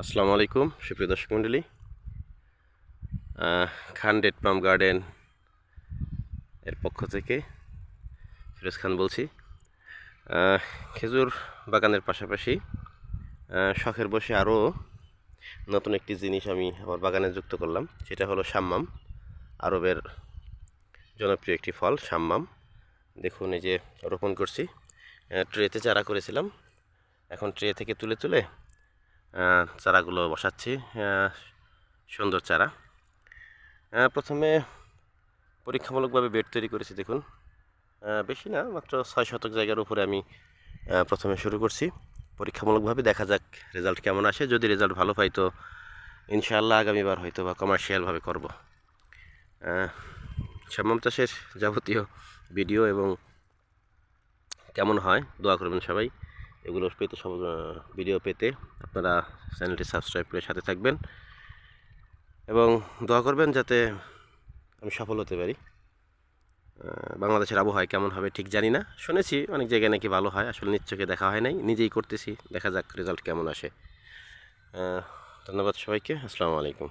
আসসালামু আলাইকুম, সুপ্রিয় দর্শক মণ্ডলী। খান ডেট পাম গার্ডেন এর পক্ষ থেকে ফিরোজ খান বলছি। খেজুর বাগানের পাশাপাশি শখের বসে আরও নতুন একটি জিনিস আমি আমার বাগানে যুক্ত করলাম, সেটা হলো সাম্মাম, আরবের জনপ্রিয় একটি ফল, সাম্মাম। দেখুন এই যে রোপণ করছি। ট্রেতে চারা করেছিলাম। এখন ট্রে থেকে তুলে তুলে চারাগুলো বসাচ্ছি সুন্দর চারা। প্রথমে পরীক্ষামূলকভাবে বেড তৈরি করেছি, দেখুন। বেশি না, মাত্র ছয় শতক জায়গার উপরে আমি প্রথমে শুরু করছি। পরীক্ষামূলকভাবে দেখা যাক রেজাল্ট কেমন আসে। যদি রেজাল্ট ভালো পাই তো ইনশাআল্লাহ আগামীবার হয়তো বা কমার্শিয়ালভাবে করব। শ্যামাম চাষের যাবতীয় ভিডিও এবং কেমন হয়, দোয়া করবেন সবাই। এগুলো পেতে সব ভিডিও পেতে আপনারা চ্যানেলটি সাবস্ক্রাইব করে সাথে থাকবেন। এবং দোয়া করবেন যাতে আমি সফল হতে পারি। বাংলাদেশের আবহাওয়া কেমন হবে ঠিক জানি না। শুনেছি অনেক জায়গায় নাকি ভালো হয়, আসলে নিশ্চয়কে দেখা হয় নাই, নিজেই করতেছি, দেখা যাক রেজাল্ট কেমন আসে। ধন্যবাদ সবাইকে, আসসালামু আলাইকুম।